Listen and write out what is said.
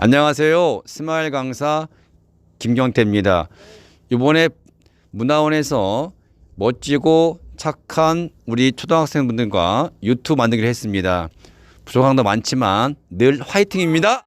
안녕하세요. 스마일 강사 김경태입니다. 이번에 문화원에서 멋지고 착한 우리 초등학생분들과 유튜브 만들기로 했습니다. 부족한 도 많지만 늘 화이팅입니다.